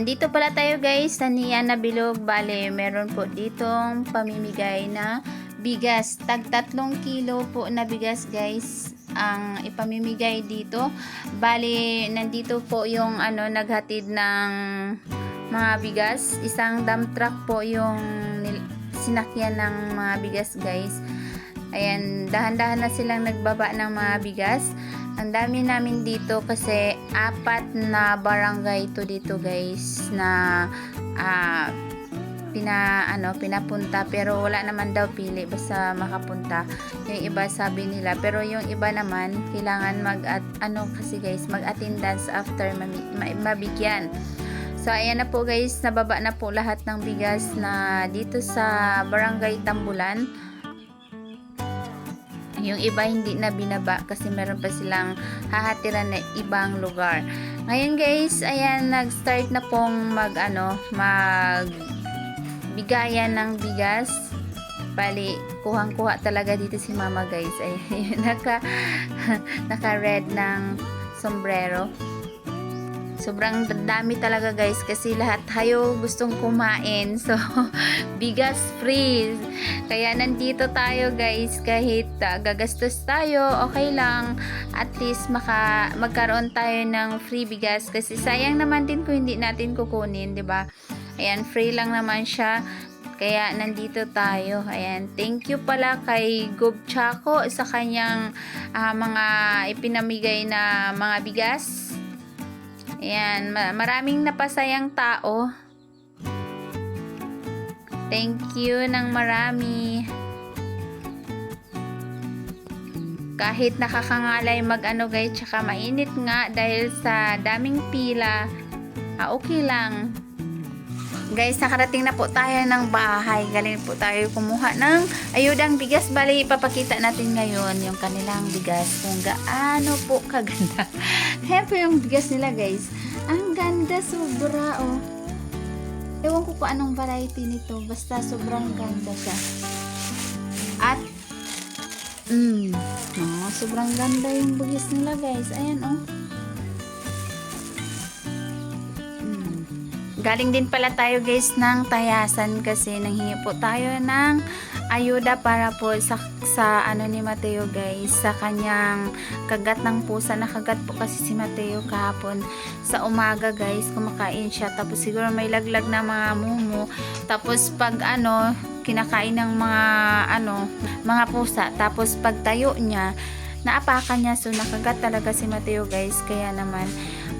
Nandito pala tayo guys sa Niana Bilog. Bale, meron po ditong pamimigay na bigas. Tag tatlong kilo po na bigas guys ang ipamimigay dito. Bale, nandito po yung ano naghatid ng mga bigas. Isang dump truck po yung sinakyan ng mga bigas guys. Ayan, dahan-dahan na silang nagbaba ng mga bigas. Ang dami namin dito kasi apat na barangay to dito guys na ah, pina ano pinapunta. Pero wala naman daw pili basta makapunta. Yung iba sabi nila. Pero yung iba naman kailangan mag at ano kasi guys mag attendance after mabigyan. So ayan na po guys, nababa na po lahat ng bigas na dito sa Barangay Tambulan. Yung iba hindi na binaba kasi meron pa silang hahatiran na ibang lugar. Ngayon guys, ayan nag-start na pong mag ano, mag bigayan ng bigas. Bali, kuhang-kuha talaga dito si Mama guys. Ayan, naka naka red ng sombrero. Sobrang dami talaga guys kasi lahat tayo gustong kumain. So, bigas free. Kaya nandito tayo guys kahit uh, gagastos tayo, okay lang. At least maka, magkaroon tayo ng free bigas kasi sayang naman din kung hindi natin kukunin, 'di ba? Ayan, free lang naman siya. Kaya nandito tayo. Ayan, thank you pala kay Gob Chaco sa kanyang ah, mga ipinamigay na mga bigas. Ayan, ma- maraming napasayang tao. Thank you ng marami. Kahit nakakangalay mag-ano guys, tsaka mainit nga dahil sa daming pila, ah, okay lang. Guys, nakarating na po tayo ng bahay. Galing po tayo kumuha ng ayudang bigas. Bali, ipapakita natin ngayon yung kanilang bigas kung gaano po kaganda. Ayan po yung bigas nila guys. Ang ganda sobra oh. Ewan ko kung anong variety nito. Basta sobrang ganda siya. At Mm. Oh, sobrang ganda yung bugis nila guys. Ayan oh. Galing din pala tayo guys ng tayasan kasi nanghingi po tayo ng ayuda para po sa, sa ano ni Mateo guys sa kanyang kagat ng pusa. Nakagat po kasi si Mateo kahapon sa umaga guys. Kumakain siya. Tapos siguro may laglag na mga mumu. Tapos pag ano kinakain ng mga ano mga pusa. Tapos pag tayo niya naapakan niya. So nakagat talaga si Mateo guys. Kaya naman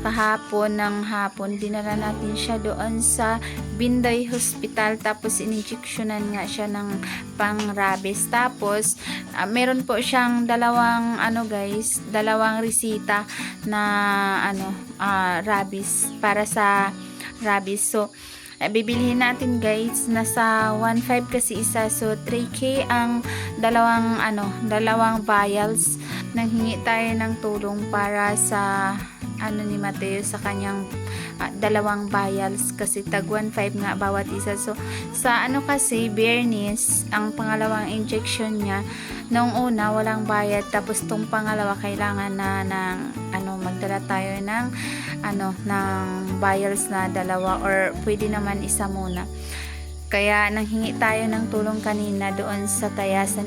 kahapon ng hapon dinala natin siya doon sa Binday Hospital. Tapos ininjeksyonan nga siya ng pang rabies tapos ah, meron po siyang dalawang ano guys dalawang resita na ano ah, rabies para sa rabies so eh, bibilihin natin guys nasa 1.5 kasi isa. So 3k ang dalawang ano dalawang vials. Nanghingi tayo ng tulong para sa ano ni Mateo sa kanyang ah, dalawang vials kasi tag 1.5 nga bawat isa. So sa ano kasi Biernes ang pangalawang injection niya nung una walang bayad. Tapos tong pangalawa kailangan na ng ano magdala tayo ng ano ng vials na dalawa or pwede naman isa muna. Kaya nanghingi tayo ng tulong kanina doon sa Tayasan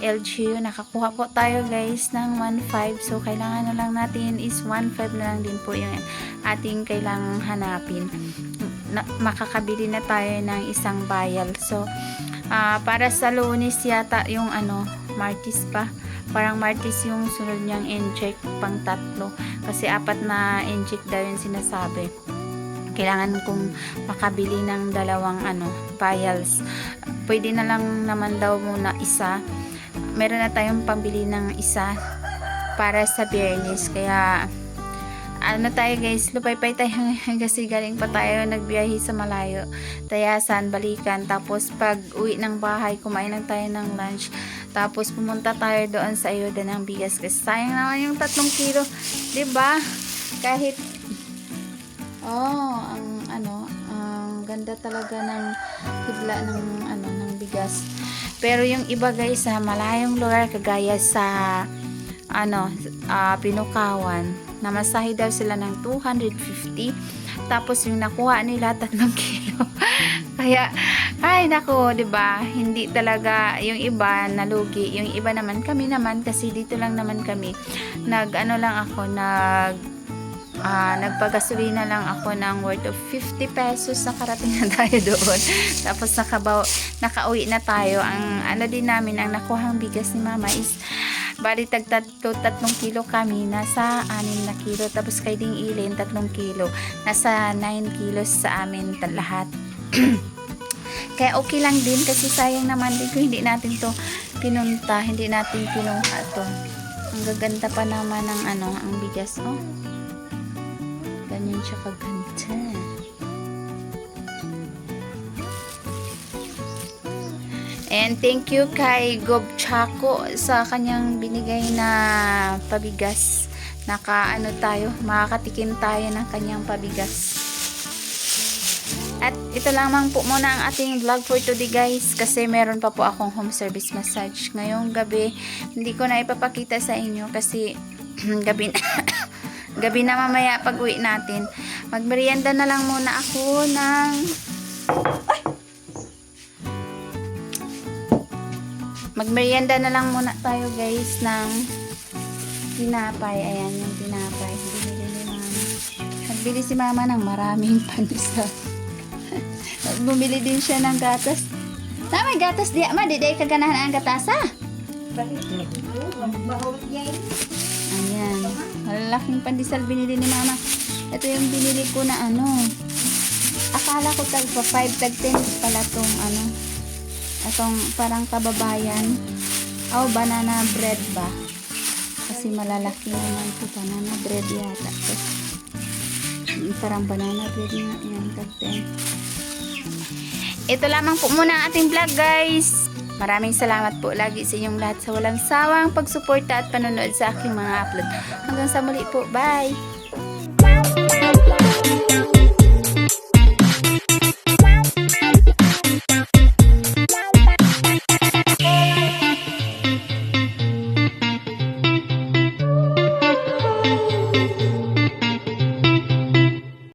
LGU. Nakakuha po tayo guys ng 1.5. So, kailangan na lang natin is 1.5 na lang din po yung ating kailangang hanapin. Na, makakabili na tayo ng isang vial. So, ah, para sa lunes yata yung ano, Martis pa. Parang Martis yung sunod niyang inject pang tatlo. Kasi apat na inject daw yung sinasabi kailangan kong makabili ng dalawang ano vials pwede na lang naman daw muna isa meron na tayong pambili ng isa para sa biyernes. Kaya ano tayo guys? Lupay-pay tayo kasi galing pa tayo nagbiyahe sa malayo. Tayasan, balikan. Tapos pag uwi ng bahay kumain lang tayo ng lunch. Tapos pumunta tayo doon sa ayuda ng bigas. Kasi sayang naman yung tatlong kilo. Ba kahit Oh, ang ano, ang ganda talaga ng hibla ng ano ng bigas. Pero yung iba guys sa malayong lugar kagaya sa ano, ah, Pinukawan, namasahe daw sila ng 250 Tapos yung nakuha nila, tatlong kilo. Kaya, ay nako, 'di ba? Hindi talaga yung iba nalugi, yung iba naman kami naman kasi dito lang naman kami. Nag ano lang ako, nag ah, nagpagasolina lang ako ng worth of 50 pesos nakarating na tayo doon. Tapos nakabaw, nakauwi na tayo. Ang ano din namin, ang nakuhang bigas ni mama is bali tag tatlo, tatlong kilo kami, nasa 6 na kilo. Tapos kay Ding Ilin, tatlong kilo. Nasa 9 kilos sa amin lahat. Kaya okay lang din kasi sayang naman din kung hindi natin to pinunta, hindi natin kinuha to. Ang gaganda pa naman ng ano, ang bigas, oh. Ganyan siya kaganda. And thank you kay Gob Chaco sa kanyang binigay na pabigas. Naka ano tayo, makakatikim tayo ng kanyang pabigas. At ito lamang po muna ang ating vlog for today guys kasi meron pa po akong home service massage ngayong gabi. Hindi ko na ipapakita sa inyo kasi gabi na, gabi na mamaya pag uwi natin. Magmerienda na lang muna ako ng Magmerienda na lang muna tayo guys ng tinapay. Ayan yung tinapay. Binili ni mama. Nagbili si mama ng maraming pandesal. Bumili din siya ng gatas. Na may gatas di ma, di day kaganahan ang gatas ah. Ayan. Malalaking pandesal binili ni mama. Ito yung binili ko na ano. Akala ko tag pa 5 tag 10 pala tong ano. Itong parang kababayan. Oh, banana bread ba? Kasi malalaki naman ito. Banana bread yata. to. Mm, Parang banana bread nga yan. Tag 10. Ito lamang po muna ating vlog guys. Maraming salamat po lagi sa inyong lahat sa walang sawang pagsuporta at panonood sa aking mga upload. Hanggang sa muli po. Bye!